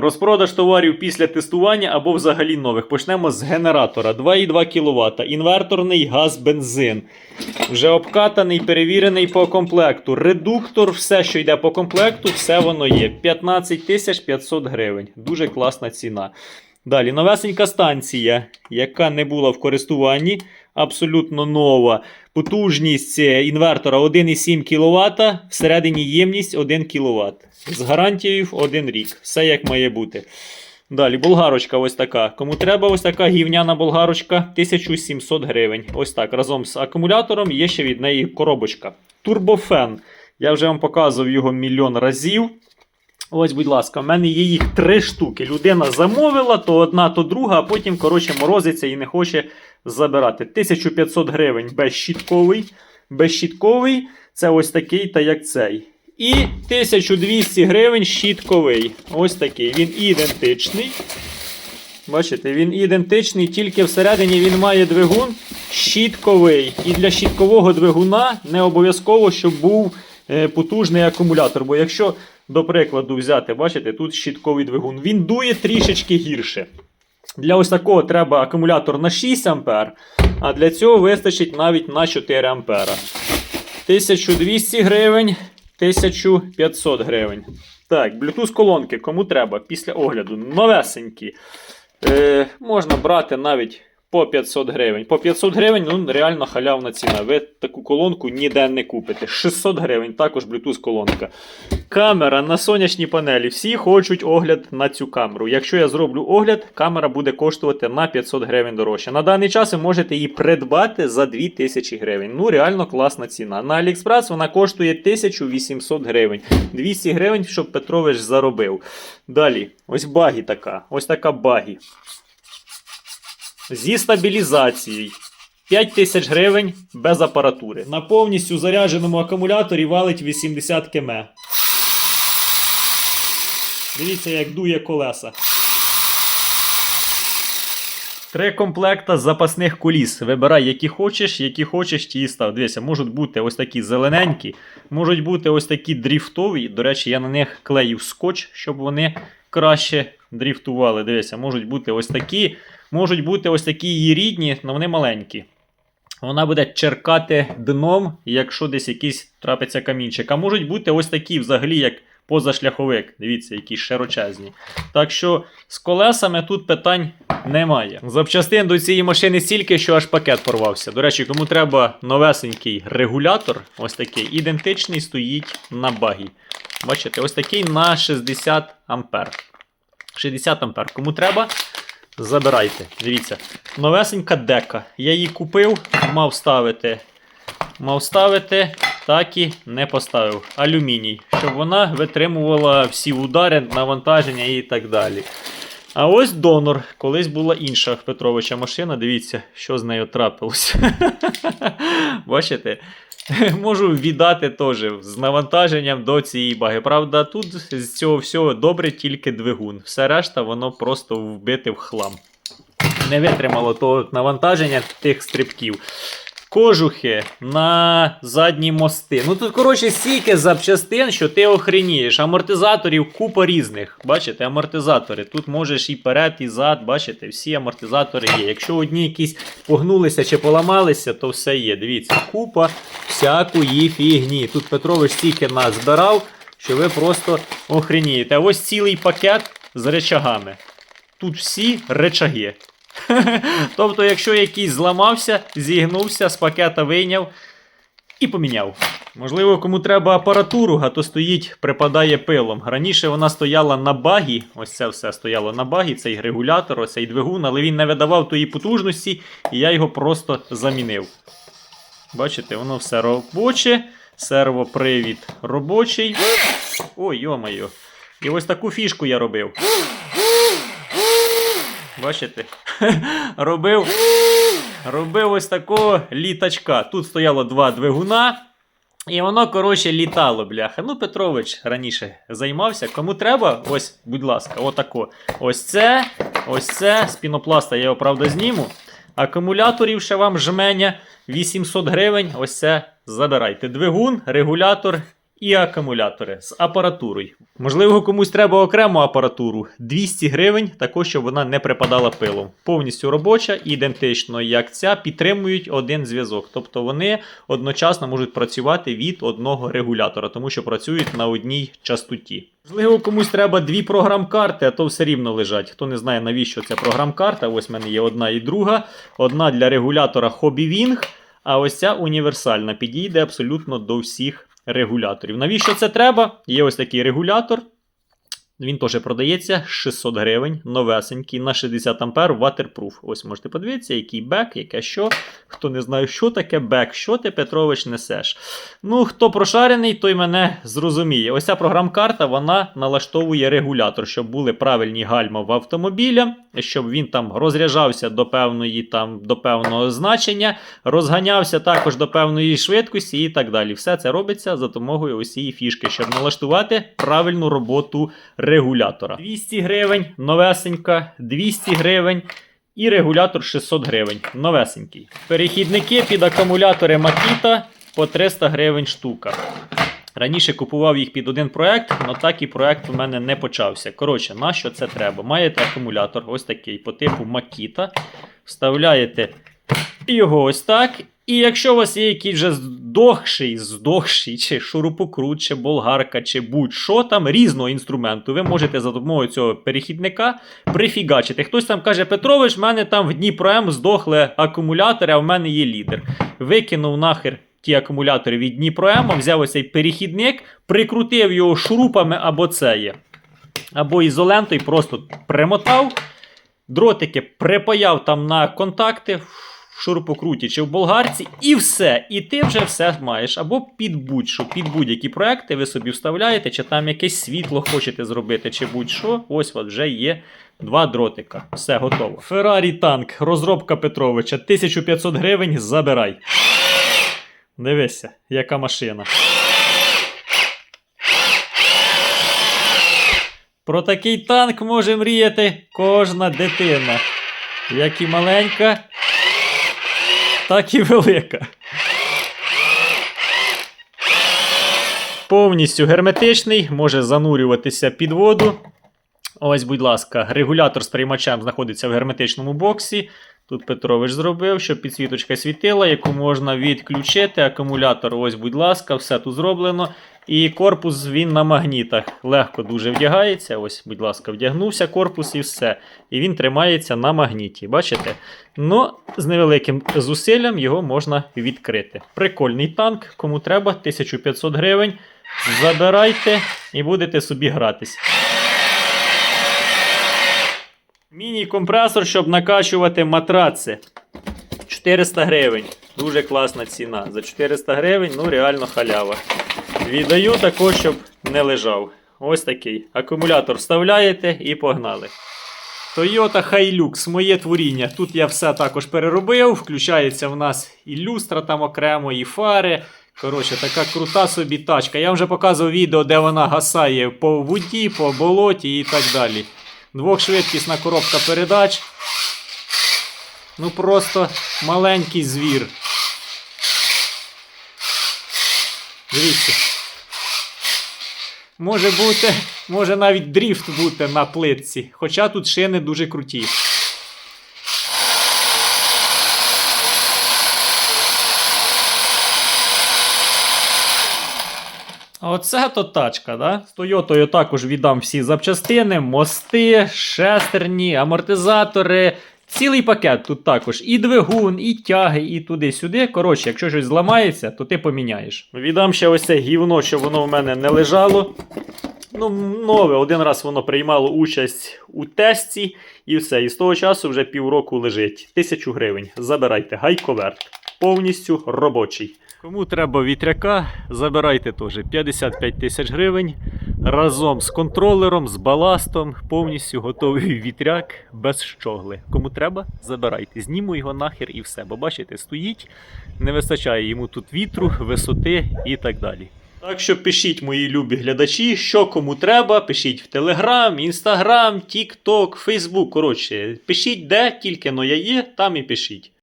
Розпродаж товарів після тестування або взагалі нових. Почнемо з генератора 2,2 кВт, інверторний газ, бензин. Вже обкатаний, перевірений по комплекту. Редуктор, все, що йде по комплекту, все воно є. 15 500 гривень. Дуже класна ціна. Далі, новесенька станція, яка не була в користуванні, абсолютно нова. Потужність е, інвертора 1,7 кВт, всередині ємність 1 кВт. З гарантією 1 рік. Все як має бути. Далі, болгарочка ось така. Кому треба, ось така гівняна болгарочка 1700 гривень. Ось так. Разом з акумулятором є ще від неї коробочка. Турбофен. Я вже вам показував його мільйон разів. Ось, будь ласка, в мене є їх три штуки. Людина замовила, то одна, то друга, а потім, коротше, морозиться і не хоче забирати. 1500 гривень безщітковий. Безщітковий це ось такий та як цей. І 1200 гривень щітковий. Ось такий. Він ідентичний. Бачите, він ідентичний, тільки всередині він має двигун щітковий. І для щіткового двигуна не обов'язково, щоб був потужний акумулятор. Бо якщо, до прикладу, взяти, бачите, тут щітковий двигун, він дує трішечки гірше. Для ось такого треба акумулятор на 6 А, а для цього вистачить навіть на 4 А. 1200 гривень, 1500 гривень. Так, Bluetooth колонки, кому треба після огляду. Новесенькі. Е, можна брати навіть по 500 гривень. По 500 гривень ну, реально халявна ціна. Ви таку колонку ніде не купите. 600 гривень, також Bluetooth колонка. Камера на сонячній панелі. Всі хочуть огляд на цю камеру. Якщо я зроблю огляд, камера буде коштувати на 500 гривень дорожче. На даний час ви можете її придбати за 2000 гривень. Ну, реально класна ціна. На AliExpress вона коштує 1800 гривень. 200 гривень, щоб Петрович заробив. Далі, ось багі така. Ось така багі. Зі стабілізацією. 5 тисяч гривень без апаратури. На повністю зарядженому акумуляторі валить 80 км. Дивіться, як дує колеса. Три комплекта запасних куліс. Вибирай, які хочеш, які хочеш, ті і став. Дивіться, можуть бути ось такі зелененькі, можуть бути ось такі дріфтові. До речі, я на них клеїв скотч, щоб вони краще дріфтували. Дивіться, можуть бути ось такі, можуть бути ось такі її рідні, але вони маленькі. Вона буде черкати дном, якщо десь якийсь трапиться камінчик. А можуть бути ось такі, взагалі, як позашляховик. Дивіться, які широчезні. Так що з колесами тут питань немає. Запчастин до цієї машини стільки, що аж пакет порвався. До речі, кому треба новесенький регулятор, ось такий ідентичний, стоїть на багі. Бачите, ось такий на 60 ампер. 60 ампер. Кому треба, забирайте. Дивіться, новесенька дека. Я її купив, мав ставити. Мав ставити, так і не поставив. Алюміній, щоб вона витримувала всі удари, навантаження і так далі. А ось донор. Колись була інша Петровича машина. Дивіться, що з нею трапилось. Бачите? Можу віддати теж з навантаженням до цієї баги. Правда, тут з цього всього добре тільки двигун. Все решта, воно просто вбите в хлам. Не витримало того навантаження тих стрибків. Кожухи на задні мости. Ну тут, коротше, стільки запчастин, що ти охренієш. Амортизаторів купа різних. Бачите, амортизатори. Тут можеш і перед, і зад, бачите, всі амортизатори є. Якщо одні якісь погнулися чи поламалися, то все є. Дивіться, купа всякої фігні. Тут Петрович стільки нас збирав, що ви просто охренієте. А ось цілий пакет з речагами. Тут всі речаги. Тобто, якщо якийсь зламався, зігнувся, з пакета вийняв і поміняв. Можливо, кому треба апаратуру, а то стоїть, припадає пилом. Раніше вона стояла на багі, ось це все стояло на багі, цей регулятор, ось цей двигун, але він не видавав тої потужності, і я його просто замінив. Бачите, воно все робоче, сервопривід робочий. Ой, йо-моє. І ось таку фішку я робив. Бачите? робив, робив ось такого літачка. Тут стояло два двигуна. І воно, коротше, літало, бляха. Ну, Петрович раніше займався. Кому треба, ось, будь ласка, отако. Ось це, ось це. З пінопласта я його, правда, зніму. Акумуляторів ще вам жменя 800 гривень. Ось це забирайте. Двигун, регулятор і акумулятори з апаратурою. Можливо, комусь треба окрему апаратуру 200 гривень, також щоб вона не припадала пилом. Повністю робоча, ідентично як ця, підтримують один зв'язок. Тобто вони одночасно можуть працювати від одного регулятора, тому що працюють на одній частоті. Можливо, комусь треба дві програм-карти, а то все рівно лежать. Хто не знає, навіщо ця програм-карта, ось в мене є одна і друга. Одна для регулятора Hobby Wing, а ось ця універсальна підійде абсолютно до всіх регуляторів. Навіщо це треба? Є ось такий регулятор. Він теж продається 600 гривень, новесенький на 60 ампер waterproof. Ось можете подивитися, який бек, яке що. Хто не знає, що таке бек, що ти, Петрович, несеш. Ну, хто прошарений, той мене зрозуміє. Ось ця програм-карта вона налаштовує регулятор, щоб були правильні гальма в автомобіля, щоб він там розряджався до певної там до певного значення, розганявся також до певної швидкості і так далі. Все це робиться за допомогою ось фішки, щоб налаштувати правильну роботу регулятора. 200 гривень, новесенька, 200 гривень. І регулятор 600 гривень. Новесенький. Перехідники під акумулятори Makita по 300 гривень штука. Раніше купував їх під один проект, але так і проект у мене не почався. Коротше, на що це треба? Маєте акумулятор, ось такий по типу Makita. Вставляєте його ось так. І якщо у вас є якийсь вже здохший, здохший, чи шурупокрут, чи болгарка, чи будь-що там різного інструменту, ви можете за допомогою цього перехідника прифігачити. Хтось там каже, Петрович, в мене там в Дніпро М здохли акумулятори, а в мене є лідер. Викинув нахер ті акумулятори від Дніпро М, взяв ось цей перехідник, прикрутив його шурупами або це є, або ізолентою, просто примотав, дротики припаяв там на контакти. В шурупокруті чи в болгарці, і все. І ти вже все маєш. Або під будь-що, під будь-які проекти ви собі вставляєте, чи там якесь світло хочете зробити, чи будь-що. Ось от вже є два дротика. Все готово. Феррарі танк, розробка Петровича, 1500 гривень, забирай. Дивися, яка машина. Про такий танк може мріяти кожна дитина. Як і маленька, так і велика. Повністю герметичний, може занурюватися під воду. Ось, будь ласка, регулятор з приймачем знаходиться в герметичному боксі. Тут Петрович зробив, щоб підсвіточка світила, яку можна відключити. Акумулятор, ось, будь ласка, все тут зроблено. І корпус він на магнітах. Легко дуже вдягається. Ось, будь ласка, вдягнувся корпус і все. І він тримається на магніті. Бачите? Ну, з невеликим зусиллям його можна відкрити. Прикольний танк, кому треба, 1500 гривень. Забирайте і будете собі гратись. Міні-компресор, щоб накачувати матраци. 400 гривень. Дуже класна ціна. За 400 гривень, ну реально халява. Віддаю також, щоб не лежав. Ось такий. Акумулятор вставляєте і погнали. Toyota Hilux, моє творіння. Тут я все також переробив. Включається в нас і люстра там окремо, і фари. Коротше, така крута собі тачка. Я вже показував відео, де вона гасає по воді, по болоті і так далі. Двохшвидкісна коробка передач. Ну просто маленький звір. Дивіться. Може бути, може навіть дріфт бути на плитці. Хоча тут шини дуже круті. Оце то тачка, да? З Тойотою також віддам всі запчастини, мости, шестерні, амортизатори. Цілий пакет тут також. І двигун, і тяги, і туди-сюди. Коротше, якщо щось зламається, то ти поміняєш. Віддам ще ось це гівно, щоб воно в мене не лежало. Ну, нове, один раз воно приймало участь у тесті, і все. І з того часу вже півроку лежить. Тисячу гривень. Забирайте, гайковерт. Повністю робочий. Кому треба вітряка, забирайте теж 55 тисяч гривень. Разом з контролером, з баластом, повністю готовий вітряк без щогли. Кому треба, забирайте. Зніму його нахер і все. Бо бачите, стоїть, не вистачає йому тут вітру, висоти і так далі. Так що пишіть, мої любі глядачі, що кому треба, пишіть в Телеграм, Інстаграм, Тікток, Фейсбук. Коротше, пишіть де, тільки но я є, там і пишіть.